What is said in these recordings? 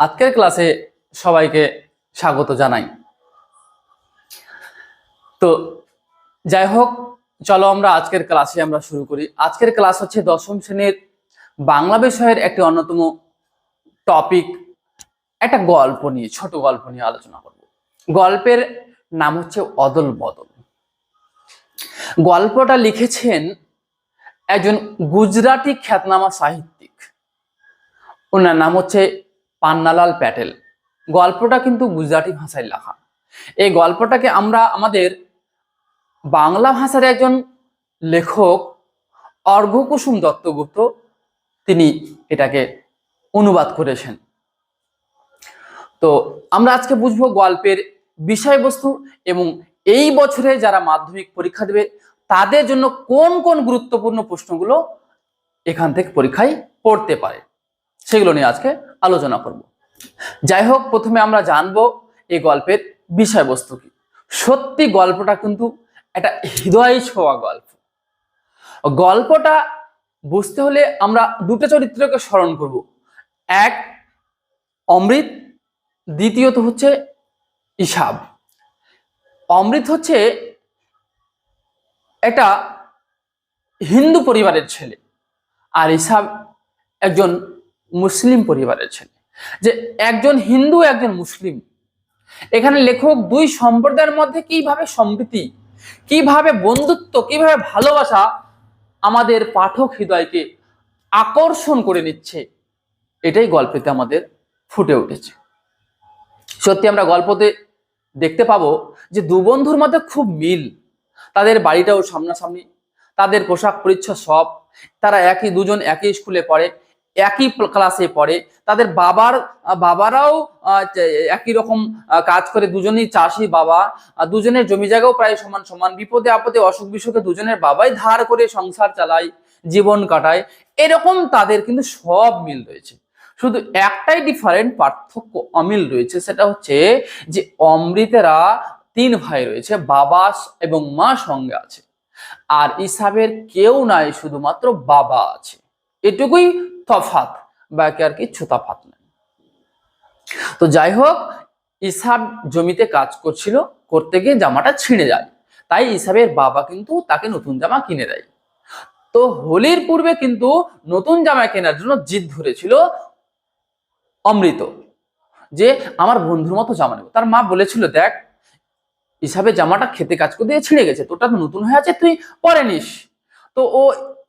আজকের ক্লাসে সবাইকে স্বাগত জানাই। তো যাই হোক, চলো আমরা আজকের ক্লাসে আমরা শুরু করি। আজকের ক্লাস হচ্ছে দশম শ্রেণির বাংলা বিষয়ের একটি অন্যতম টপিক। একটা গল্প নিয়ে, ছোট গল্প নিয়ে আলোচনা করব। গল্পের নাম হচ্ছে অদল বদল। গল্পটা লিখেছেন একজন গুজরাটি খ্যাতনামা সাহিত্যিক। ওনার নাম হচ্ছে পান্নালাল প্যাটেল। গল্পটা কিন্তু গুজরাটি ভাষায় লেখা। এই গল্পটাকে আমরা আমাদের বাংলা ভাষার একজন লেখক অর্ঘকুসুম দত্তগুপ্ত তিনি এটাকে অনুবাদ করেছেন। তো আমরা আজকে বুঝব গল্পের বিষয়বস্তু এবং এই বছরে যারা মাধ্যমিক পরীক্ষা দেবে, তাদের জন্য কোন কোন গুরুত্বপূর্ণ প্রশ্নগুলো এখান থেকে পরীক্ষায় পড়তে পারে। সেগুলো নিয়ে আজকে আলোচনা করব। যাই হোক, প্রথমে আমরা জানব এই গল্পের বিষয়বস্তু কি। সত্যি গল্পটা কিন্তু একটা হৃদয় ছোঁয়া গল্প। গল্পটা বুঝতে হলে আমরা দুটো চরিত্রকে স্মরণ করব। এক, অমৃত, দ্বিতীয়ত হচ্ছে ইসাব অমৃত হচ্ছে একটা হিন্দু পরিবারের ছেলে। আর ইসাব একজন মুসলিম পরিবারের ছেলে। যে একজন হিন্দু, একজন মুসলিম। এখানে লেখক দুই সম্প্রদায়ের মধ্যে কীভাবে সম্প্রীতি, কীভাবে বন্ধুত্ব, কীভাবে ভালোবাসা আমাদের পাঠক হৃদয়কে আকর্ষণ করে নিচ্ছে, এটাই গল্পেতে আমাদের ফুটে উঠেছে। সত্যি আমরা গল্পতে দেখতে পাবো যে দু বন্ধুর মধ্যে খুব মিল। তাদের বাড়িটাও সামনাসামনি, তাদের পোশাক পরিচ্ছদ সব, তারা একই, দুজন একই স্কুলে পড়ে একই ক্লাসে পড়ে। তাদের বাবার বাবারাও একই রকম কাজ করে। দুজনেই চাষি বাবা। দুজনের জমি জায়গাও প্রায় সমান সমান। বিপদে আপদে, অসুখ বিসুখে দুজনের বাবাই ধার করে সংসার চালায়, জীবন কাটায়। এরকম তাদের কিন্তু সব মিল রয়েছে। শুধু একটাই ডিফারেন্ট পার্থক্য অমিল রয়েছে, সেটা হচ্ছে যে অমৃতেরা তিন ভাই রয়েছে, বাবা এবং মা সঙ্গে আছে। আর ইসাবের কেউ নাই, শুধুমাত্র বাবা আছে। এটুকুই তফাত বাকি আর কিচ্ছু তফাত নেই। তো যাই হোক, ইসাব জমিতে কাজ করছিল, করতে গিয়ে জামাটা ছিঁড়ে যায়। তাই ইসাবের বাবা কিন্তু তাকে নতুন জামা কিনে দেয়। তো হোলির পূর্বে কিন্তু নতুন জামা কেনার জন্য জিদ ধরেছিল অমৃত, যে আমার বন্ধুর মতো জামা নেব। তার মা বলেছিল, দেখ হিসাবে জামাটা খেতে কাজ করে দিয়ে ছিঁড়ে গেছে, তোরটা তো নতুন হয়ে আছে, তুই পরে নিস। তো ও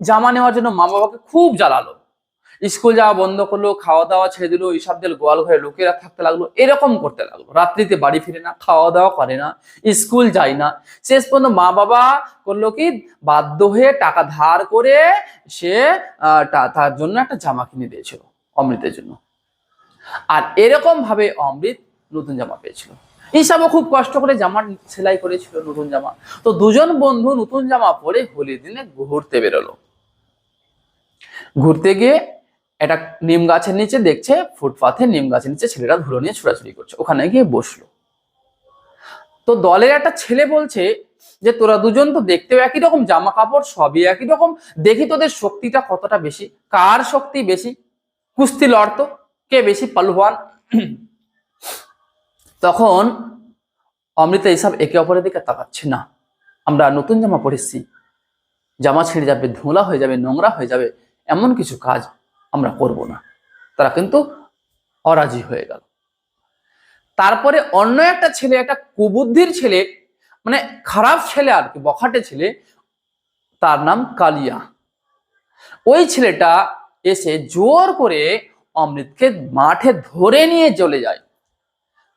জামা নেওয়ার জন্য মা বাবাকে খুব জ্বালালো। স্কুল যাওয়া বন্ধ করল, খাওয়া দাওয়া ছেড়ে দিল ইসাবদের গোয়াল ঘরে লোকেরা থাকতে লাগল, এরকম করতে লাগল। রাত্রিতে বাড়ি ফিরে না, খাওয়া দাওয়া করে না, স্কুল যায় না। শেষ পর্যন্ত মা বাবা করল কি, বাধ্য হয়ে টাকা ধার করে সে তার জন্য একটা জামা কিনে দিয়েছিল, অমৃতের জন্য। আর এরকম ভাবে অমৃত নতুন জামা পেয়েছিল। হিসাবও খুব কষ্ট করে জামা সেলাই করেছিল নতুন জামা। তো দুজন বন্ধু নতুন জামা পরে হোলির দিনে ঘুরতে বেরোলো। ঘুরতে গিয়ে একটা নিম গাছের নিচে দেখছে, ফুটপাথে নিম গাছের নিচে ছেলেরা ধুলো নিয়ে ছোড়াছুড়ি করছে, ওখানে গিয়ে বসল। তো দলের একটা ছেলে বলছে যে, তোরা দুজন তো দেখতেও একই রকম জামা কাপড় সবই একই রকম, দেখি তোদের শক্তিটা কতটা বেশি, কার শক্তি বেশি, কুস্তি লড়তো, কে বেশি পালুয়ান? তখন অমৃতা এসব একে অপরের দিকে তাকাচ্ছে, না, আমরা নতুন জামা পরেছি, জামা ছিঁড়ে যাবে, ধুলা হয়ে যাবে, নোংরা হয়ে যাবে, এমন কিছু কাজ আমরা করব না। তারা কিন্তু অরাজি হয়ে গেল। তারপরে অন্য একটা ছেলে, একটা কুবুদ্ধির ছেলে মানে খারাপ ছেলে আর কি, বখাটে ছেলে, তার নাম কালিয়া। ওই ছেলেটা এসে জোর করে অমৃতকে মাঠে ধরে নিয়ে চলে যায়।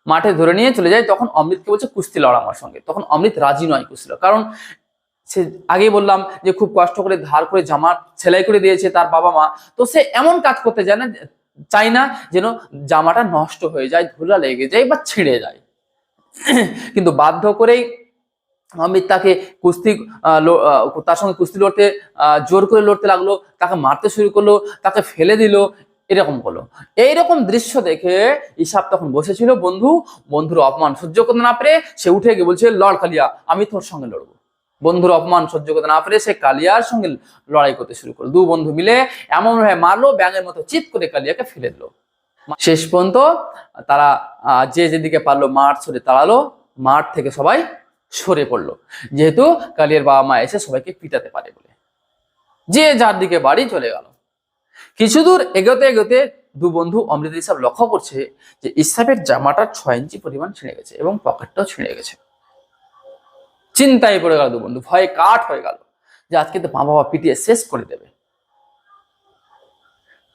মাঠে ধরে নিয়ে চলে যায়, তখন অমৃতকে বলছে, কুস্তি লড় আমার সঙ্গে। তখন অমৃত রাজি নয় কুস্তি কারণ সে আগেই বললাম যে খুব কষ্ট করে ধার করে জামা সেলাই করে দিয়েছে তার বাবা মা। তো সে এমন কাজ করতে চায় না চাই না যেন জামাটা নষ্ট হয়ে যায়, ধুলা লেগে যায় বা ছিঁড়ে যায়। কিন্তু বাধ্য করেই অমিত তাকে কুস্তি তার সঙ্গে কুস্তি লড়তে জোর করে লড়তে লাগল, তাকে মারতে শুরু করল, তাকে ফেলে দিল, এরকম করল। এইরকম দৃশ্য দেখে ইসাব তখন বসেছিল, বন্ধু, বন্ধুর অপমান সহ্য করতে না পেরে সে উঠে গিয়ে বলছে, লড় কালিয়া আমি তোর সঙ্গে লড়বো। বন্ধুর অপমান সহ্য করতে না পেরে সে কালিয়ার সঙ্গে লড়াই করতে শুরু করল। দু বন্ধু মিলে এমন ভাবে মারলো, ব্যাঙের মতো চিৎ করে কালিয়াকে ফেলে দিল। শেষ পর্যন্ত তারা যে যেদিকে পারল মাঠ সরে তাড়ালো মাঠ থেকে সবাই সরে পড়ল। যেহেতু কালিয়ার বাবা মা এসে সবাইকে পিটাতে পারে বলে। যে যার দিকে বাড়ি চলে গেল। কিছু দূর এগোতে এগোতে দু বন্ধু অমৃত ইসাব লক্ষ্য করছে যে ইসাবের জামাটা ছয় ইঞ্চি পরিমাণ ছিঁড়ে গেছে এবং পকেটটাও ছিঁড়ে গেছে। চিন্তায় পড়ে গেল দু বন্ধু, ভয়ে কাঠ হয়ে গেল যে আজকে তো মা বাবা পিটিয়ে শেষ করে দেবে।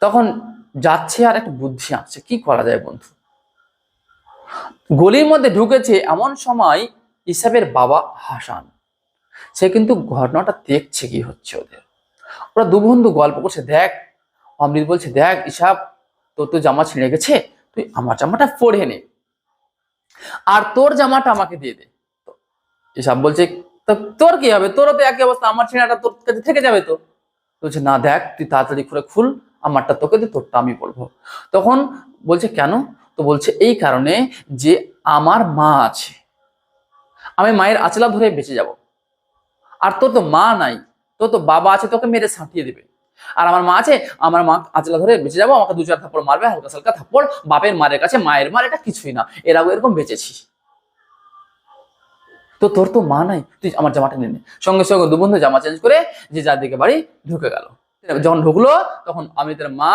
তখন যাচ্ছে আর একটা বুদ্ধি আসছে কি করা যায় বন্ধু? গলির মধ্যে ঢুকেছে এমন সময় ইসাবের বাবা হাসান। সে কিন্তু ঘটনাটা দেখছে কি হচ্ছে ওদের। ওরা দু বন্ধু গল্প করছে, দেখ, অমৃত বলছে, দেখ ইসাব, তোর তো জামা ছিঁড়ে গেছে, তুই আমার জামাটা পরে নে। আর তোর জামাটা আমাকে দিয়ে দে। ইসাব বলছে, "তো তোর কি হবে? তোরও তো একই অবস্থা, আমার ছিঁড়াটা তোর কাছে থেকে যাবে তো? বলছে, না দেখ, তুই তাড়াতাড়ি করে খুল, আমারটা তোকে দে, তোরটা আমি বলব। তখন বলছে, কেন? তো বলছে, এই কারণে যে আমার মা আছে, আমি মায়ের আচলা ধরে বেঁচে যাব। আর তোর তো মা নাই, তোর তো বাবা আছে, তোকে মেরে সাঁটিয়ে দেবে। আর আমার মা আছে, আমার মা আচলা ধরে বেঁচে যাব, আমাকে দু চার থাপ্পড় মারবে হালকা সালকা থাপ্পড়, বাপের মারের কাছে, মায়ের মার, এটা কিছুই না। এরাও এরকম বেঁচেছি। তো তোর তো মা নাই তুই আমার জামাটা নিয়ে নে। সঙ্গে সঙ্গে দু বন্ধু জামা চেঞ্জ করে যে যার দিকে বাড়ি ঢুকে গেল। যখন ঢুকলো তখন অমিতের মা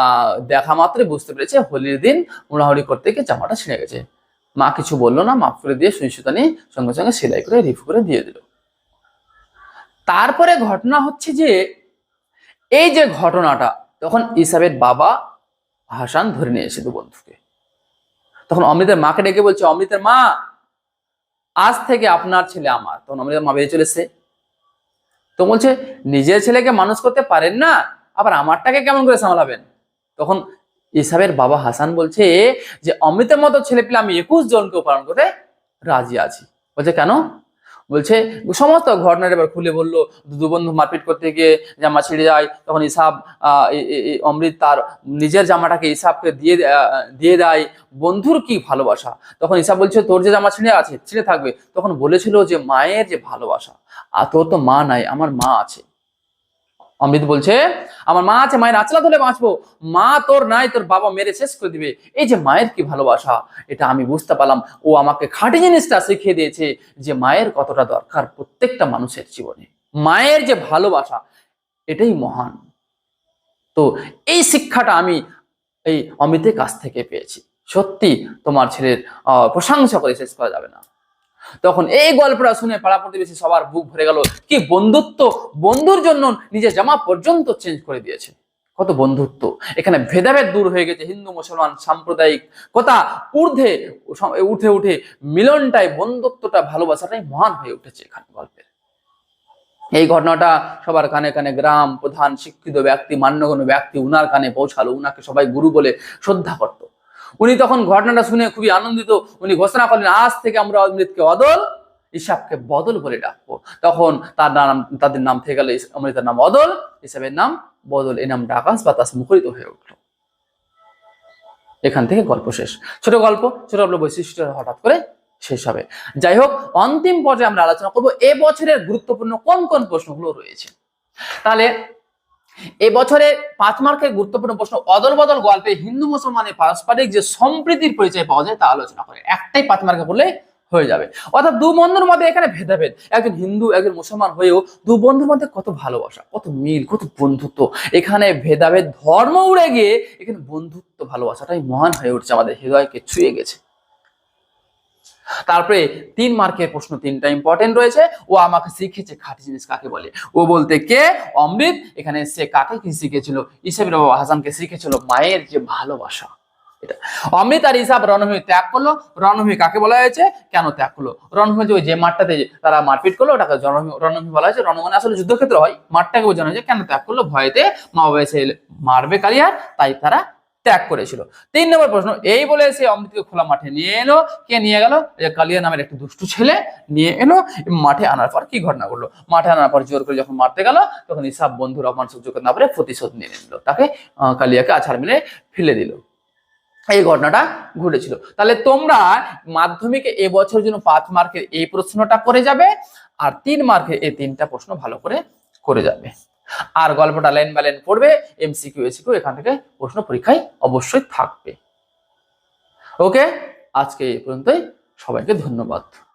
আহ, দেখা মাত্রই বুঝতে পেরেছে হোলির দিন উড়াহুড়ি করতে গিয়ে জামাটা ছিঁড়ে গেছে। মা কিছু বলল না মাফ করে দিয়ে সুই সুতা নিয়ে সঙ্গে সঙ্গে সেলাই করে রিফ করে দিয়ে দিল। তারপরে ঘটনা হচ্ছে যে এই যে ঘটনাটা তখন ইসাবের বাবা হাসান ধরে নিয়ে এসে দু বন্ধুকে। তখন অমৃতের মাকে ডেকে বলছে অমৃতের মা আজ থেকে আপনার ছেলে আমার। তখন আমাদের মা বেরিয়ে চলেছে। তো বলছে, নিজের ছেলেকে মানুষ করতে পারেন না, আবার আমারটাকে কেমন করে সামলাবেন? তখন ইসাবের বাবা হাসান বলছে যে, অমৃতের মতো ছেলে পেলে আমি একুশ জনকে পালন করতে রাজি আছি। বলছে, কেন? বলছে, সমস্ত ঘটনাটা এবার খুলে বলল, দু বন্ধু মারপিট করতে গিয়ে জামা ছিঁড়ে যায়, তখন ইসাব অমৃত তার নিজের জামাটাকে ইসাবকে দিয়ে দিয়ে দেয়, বন্ধুর কি ভালোবাসা? তখন ইসাব বলছে, তোর যে জামা ছিঁড়ে আছে, ছিঁড়ে থাকবে। তখন বলেছিল যে, মায়ের যে ভালোবাসা আর তোর তো মা নাই, আমার মা আছে। অমৃত বলছে, আমার মা আছে, মায়ের আচলা ধরে বাঁচবো। মা তোর নাই, তোর বাবা মেরে শেষ করে দিবে। এই যে মায়ের কি ভালোবাসা, এটা আমি বুঝতে পারলাম। ও আমাকে খাঁটি জিনিসটা শিখিয়ে দিয়েছে যে মায়ের কতটা দরকার প্রত্যেকটা মানুষের জীবনে। মায়ের যে ভালোবাসা, এটাই মহান। তো এই শিক্ষাটা আমি এই অমিতের কাছ থেকে পেয়েছি। সত্যি তোমার ছেলের প্রশংসা করে শেষ করা যাবে না। তখন এই গল্পটা শুনে পাড়া প্রতিবেশী সবার বুক ভরে গেল। কি বন্ধুত্ব? বন্ধুর জন্য নিজের জামা পর্যন্ত চেঞ্জ করে দিয়েছে। কত বন্ধুত্ব। এখানে ভেদাভেদ দূর হয়ে গেছে হিন্দু, মুসলমান, সাম্প্রদায়িক। কথা ঊর্ধ্বে উঠে উঠে মিলনটাই বন্ধুত্বটা, ভালোবাসাটাই মহান হয়ে উঠেছে এখানে গল্পের। এই ঘটনাটা সবার কানে কানে গ্রাম প্রধান শিক্ষিত ব্যক্তি, মান্যগণ্য ব্যক্তি, উনার কানে পৌঁছালো। উনাকে সবাই গুরু বলে শ্রদ্ধা করত। উনি তখন ঘটনাটা শুনে খুবই আনন্দিত। উনি ঘোষণা করলেন, আজ থেকে আমরা অমৃতকে অদল ইসাবকে বদল বলে ডাকবো। তখন তার নাম, তাদের নাম থেকে গেল, অমৃতের নাম অদল ইসাবের নাম বদল এই নামটা আকাশ বাতাস মুখরিত হয়ে উঠল। এখান থেকে গল্প শেষ। ছোট গল্প ছোট গল্প বৈশিষ্ট্য হঠাৎ করে শেষ হবে। যাই হোক, অন্তিম পর্যায়ে আমরা আলোচনা করব, এ বছরের গুরুত্বপূর্ণ কোন কোন প্রশ্নগুলো রয়েছে। তাহলে এ বছরে পাঁচ মার্কের গুরুত্বপূর্ণ প্রশ্ন অদল বদল গল্পে হিন্দু মুসলমানের পারস্পরিক যে সম্প্রীতির পরিচয় পাওয়া যায় তা আলোচনা করে। একটাই পাঁচ মার্কে করলে হয়ে যাবে। অর্থাৎ দু বন্ধুর মধ্যে এখানে ভেদাভেদ। একজন হিন্দু, একজন মুসলমান হয়েও দু বন্ধুর মধ্যে কত ভালোবাসা, কত মিল, কত বন্ধুত্ব। এখানে ভেদাভেদ ধর্ম উড়ে গিয়ে এখানে বন্ধুত্ব ভালোবাসাটাই মহান হয়ে উঠছে, আমাদের হৃদয়কে ছুঁয়ে গেছে। তারপরে তিন মার্কের প্রশ্ন তিনটা ইম্পর্টেন্ট রয়েছে। ও আমাকে শিখেছে খাঁটি জিনিস কাকে বলে। ও বলতে কে? অমৃত। এখানে সে কাকে কি শিখেছিল? ইসাবের বাবা হাসানকে শিখেছিল মায়ের যে ভালোবাসা। অমৃত আর ইসাব রণভূমি ত্যাগ করল। রণভূমি কাকে বলা হয়েছে? কেন ত্যাগ করল? রণভূমি যে মাঠটাতে তারা মারপিট করল, ওটাকে রণভূমি বলা হয়েছে। রণভূমি আসলে যুদ্ধক্ষেত্র হয়। মাঠটাকে বোঝানো হয়েছে। কেন ত্যাগ করল? ভয়েতে মা বাবা এসে মারবে কালিয়ার। তাই তারা ত্যাগ করেছিল। তিন নম্বর প্রশ্ন, এই বলে সে অমৃতকে খোলা মাঠে নিয়ে এলো। কে নিয়ে গেল? কালিয়া নামের একটি দুষ্টু ছেলে নিয়ে এলো, মাঠে আনার পর কি ঘটনা করল মাঠে আনার পর জোর করে যখন মারতে গেল, তখন ইসাব বন্ধুর অপমান সহ্য করতে না পারে প্রতিশোধ নিয়ে নিল। তাকে কালিয়াকে আছাড় মেরে ফেলে দিল। এই ঘটনাটা ঘটেছিল। তাহলে তোমরা মাধ্যমিকে এবছর জন্য পাঁচ মার্কের এই প্রশ্নটা করে যাবে, আর তিন মার্কের এই তিনটা প্রশ্ন ভালো করে করে যাবে। আর গল্পটা লাইন বাই লাইন পড়বে এমসিকিউ এসিকিউ এখান থেকে প্রশ্ন পরীক্ষায় অবশ্যই থাকবে। ওকে আজকে এই পর্যন্তই। সবাইকে ধন্যবাদ।